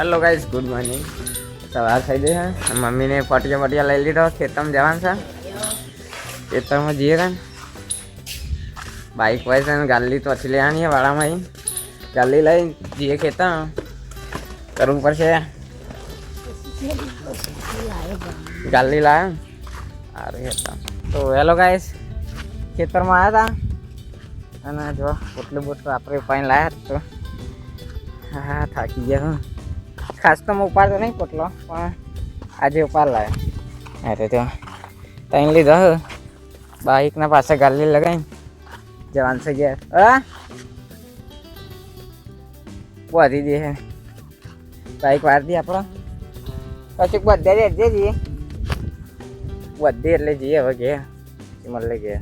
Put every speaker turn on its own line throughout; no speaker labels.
Hello guys good morning સવાર થઈ ગઈ છે મમ્મીને પટિયા પટિયા લઈ લીધો. ખેતરમાં જવાનું છે. ખેતરમાં જઈએ ને બાઇક હોય છે ને ગાલી તો પછી લેવાની છે વાળામાં અહીં ગાલી લઈ જઈએ ખેતર. કરવું પડશે. ગાલી લાવ્યો સારું ખેતર. તો હેલો ગાઈસ ખેતરમાં આવ્યા હતા અને જો, પોટલું બોટલું આપણે પાણી લાવ્યા તો. હા હા, થાકી ગયા, હું. ખાસ તો હું ઉપાડતો નહીં, પોટલો, પણ આજે ઉપાડ લાવ્યો અરે તો ત્યાં લીધો, હે. બાઈકના પાસે ગાલી લગાવીને જવાન છે ગયા હા. વધી દે છે બાઈક વાર દી આપણો. કશુંક બધે રેજે જઈએ. વધે એટલે જઈએ હવે ઘેર. મળે ઘેર.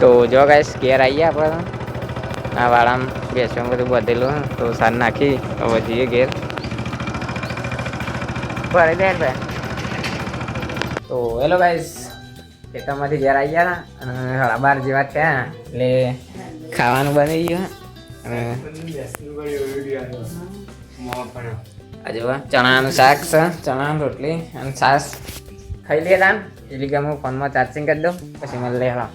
તો જો ગાઈસ ઘેર આવીએ આપણે. આ વાળામાં બેસવા બધું બધેલું તો સાર નાખી હવે જઈએ ઘેર. ભરે બેન ભાઈ. તો હેલો ગાઈસ ખેતરમાંથી ઘેર આવી ગયા અને સાડા બાર જેવા થયા એટલે ખાવાનું બની ગયું અને આજે ચણાનું શાક છે ચણાની રોટલી અને છાશ. ખાઈ તાન એટલે કે હું ફોનમાં ચાર્જિંગ કરી દઉં પછી મને લેવા.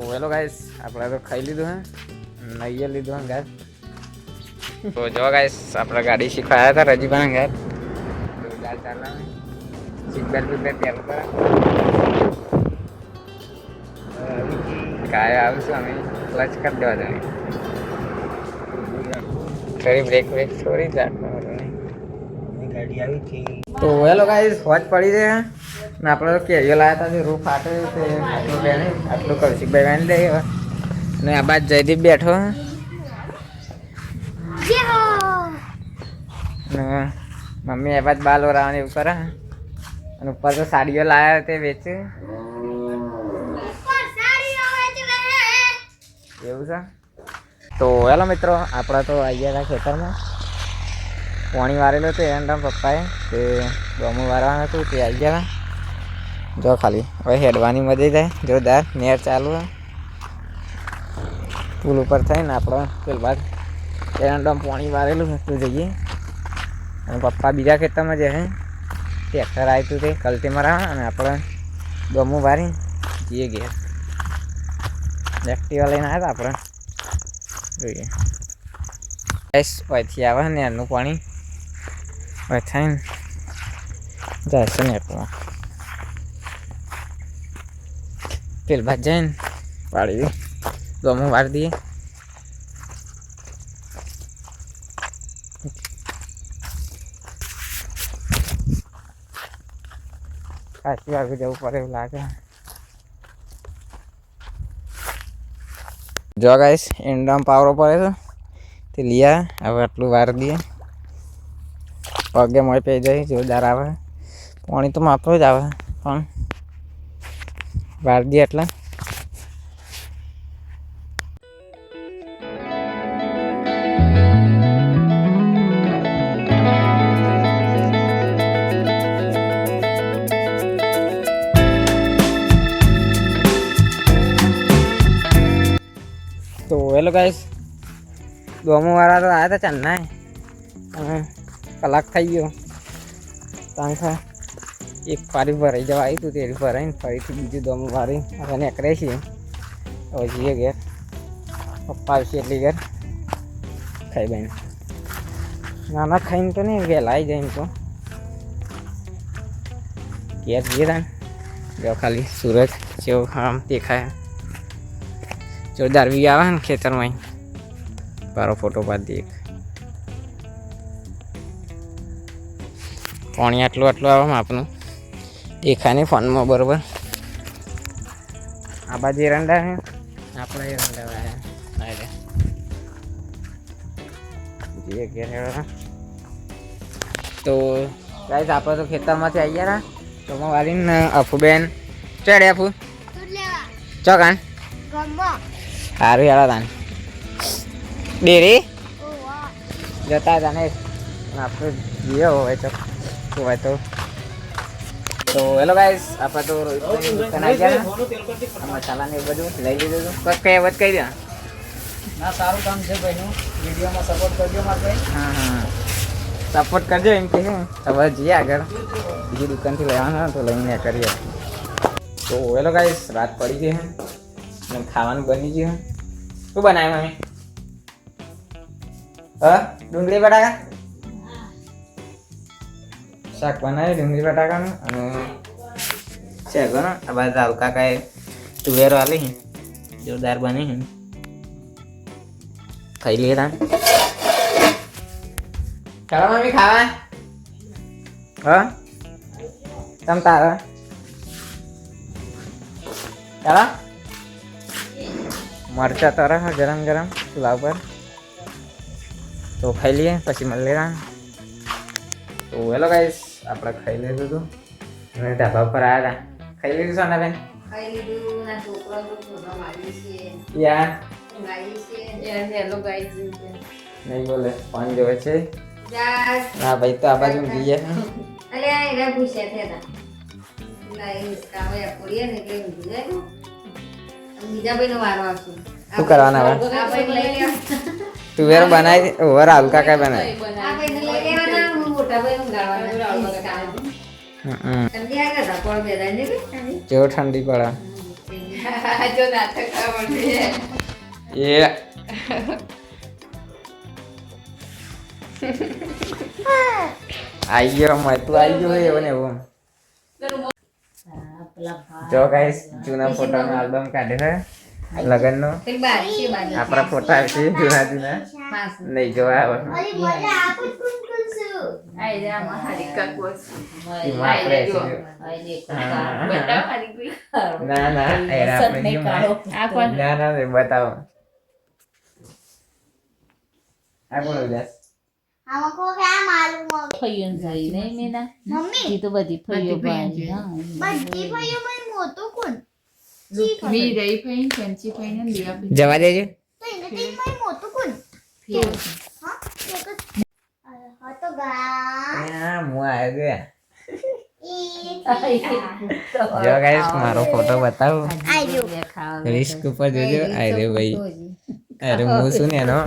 તો હેલો ગાઈસ આપણે તો ખાઈ લીધું હે. નહીં લીધું હે ગાય તો જો ગાઈસ આપણે ગાડી શીખવાયા હતા રજીબાના તો જોરદાર ચાલે સીટ બેલ્ટ બેલ્ટ પહેરવું પડે કાય આવીશું અમે. ક્લચ કરી દેવા જોઈએ. ફરી બ્રેક બ્રેક થોડી જ રાખવાનું. તો હેલો ગાઈસ હોજ પડી છે. ને આપણે તો કેરીઓ લાવ્યા હતા રૂ ફાટે તે આટલું બેને, આટલું કૌશિકભાઈ વાણી દે ને આ બાદ જયદીપ બેઠો. ને મમ્મી એ બાદ બાલ ઓરાવાની એવું કરે અને ઉપર તો સાડીઓ લાવ્યા તે વેચે. એવું છે? તો હેલો મિત્રો, આપણા તો આવી ગયા હતા ખેતરમાં. પાણી વારેલું હતું એના પપ્પાએ તે ગમું વારવાનું હતું તે આવી ગયા હતા. જો ખાલી. હવે હેડવાની મજા જાય જોરદાર. નેર ચાલુ પુલ ઉપર થઈને આપણે. પેલ બાદ પાણી વારેલું હતું જઈએ. અને પપ્પા બીજા ખેતરમાં જશે ટ્રેક્ટર આવ્યું હતું તે કલટી મરાવા અને આપણે ગમું વારી જઈએ ઘેર. એક્ટિવા લઈને આવ્યા આપણે. જોઈએ. બસ અહીંથી આવે ને એનું પાણી. હવે થઈને જાય છે નેટમાં પેલ બાદ જઈને પાડી દઈએ ગમું વાર દઈએ. સાચી વાગે જવું પડે એવું લાગે. જો ગાઈસ એન્ડામ પાવરો પડે છે. તે લીયા હવે આટલું વાર દઈએ. પગે મોય પી જાય, જોરદાર આવે. પાણી તો માપો જ આવે, પણ વાર એટલા. તો હેલો ગાઈસ ગોમો વાળા તો આવ્યા હતા ચેન્નાઈ. કલાક થઈ ગયો. પાંખા એક પારી ભરાઈ જવા આવ્યું હતું તે ભરાઈને ફરીથી બીજું દમ વારી હવે નીકળે છીએ હવે જઈએ ઘેર. પપ્પા આવશે એટલી ઘેર. ખાઈ બેન નાના ખાઈને તો નહીં, વહેલા આવી જાય એમ તો. ઘેર જઈએ તાન જો ખાલી સુરજ જેવો આમ દેખાય. જોરદાર વી આવે ને ખેતરમાં પારો ફોટો પાડી દે પાણી આટલું આટલું આવે આપનું દેખાય નહીં ફોનમાં બરોબર? આ બાજુ એરંડા છે. આપણે એરંડા અરે ઘેર તો ગાઈસ આપણે તો ખેતરમાંથી આવી ગયા તો. હું વાળીને અફુબેન. ચડે અફુ. ચોકાન. સારું હેડો તાન. ડેરી? જતા હતા ને. આપણે જઈએ હોય તો શું હોય તો. તો હેલો ગાઈસ આપણે તો દુકાન આવી ગયા મસાલા ને એ બધું લઈ લીધું હતું. કઈ કઈ વાત કહી દે
ના સારું કામ છે ભાઈનું વિડીયોમાં સપોર્ટ કરજો મારે
હા હા. સપોર્ટ કરજો એમ કે હવે જઈએ આગળ. બીજી દુકાનથી લેવાના હોય તો લઈને કરીએ. તો હેલો ગાઈસ રાત પડી ગઈ હે. અને ખાવાનું બની ગયું હે. શું બનાવ્યું અમે હા ડુંગળી બટાકા? શાક બનાવ્યું ડુંગળી બટાકાનું અને છે ઘણો આ બાજુ દાલ કાકાએ તુવેરો આલી હે જોરદાર બની હે ખાઈ લઈએ તાન ચાલો મમ્મી ખાવા હ તમ તારા ચાલો મરચા તારા ગરમ ગરમ ચૂલા ઉપર તો ખાઈ લઈએ પછી મળી રહ્યા તો હેલો ગાઈસ આપણે ખાઈ લીધું હતું અને ધાબા પર આવ્યા હતા ખાઈ લીધું સોનાબેન
ખાઈ લીધું. ના છોકરો તો ફોટો મારી છે.
યાર
ગાઈ છે.
યાર હેલો ગાઈઝ
નહીં બોલે ફોન જોવે છે? હા ભાઈ તો આ બાજુ ગયા
અલે એરા પૂછ્યા થયા હતા ના એ પૂરીએ ને એટલે ને. બીજા ભાઈનો વારો આવશે.
શું કરવાના હવે?
લેવા
તુવેર બનાવી ઓવર હાલ કઈ બનાવી જેવો ઠંડી પડે.
જો
એ. આઈ ગયો મય તું આઈ ગયો એવું. ને એવું જો ગાઈસ જૂના ફોટોનો આલ્બમ કાઢે છે. લગનનો? આપણા ફોટા છે જુના જુના નહીં જોવા આવે.
બતાવ. કોણ
કોણ ઉદાસ?
ફૈયું બધી ફૈયો
મોટું
ભાઈ ફેન્સી ફઈ ને લીલા ફઈ
જવા દેજો.
તો એને તે મને કોણ? હા એક જ. હા તો ગા.
હા હું આવ્યો ગયા. જો ગાઈસ મારો ફોટો બતાવો.
આજો
રિસ્ક ઉપર જોજો. અરે ભાઈ. અરે હું શું ને એનો?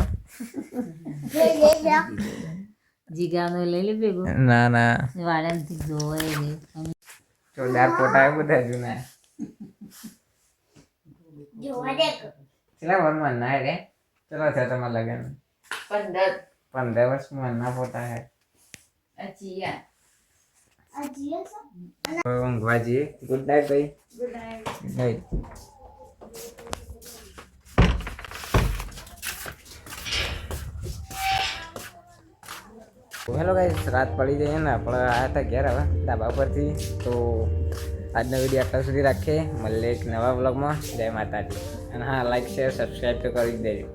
જીગાનો લઈ લે ભેગું?
ના ના.
વાળાથી જોવાય
જોરદાર ફોટા બધા જૂના. કેટલા વર્ષમાં ના રે? ચલો છે તમારા લગન?
પંદર.
પંદર વર્ષમાં ના પોતા હે. ઊંઘવા જઈએ ગુડ નાઇટ ભાઈ.
ગુડ નાઇટ
હેલો ગાઈસ રાત પડી જાય ને આપણે આવ્યા હતા ઘેર હવે ધાબા પરથી. તો આજનો વીડિયો આટલા સુધી રાખીએ. મળીએ એક નવા બ્લોગમાં જય માતાજી. અને હા લાઈક શેર સબસ્ક્રાઈબ તો કરી જ દેજો.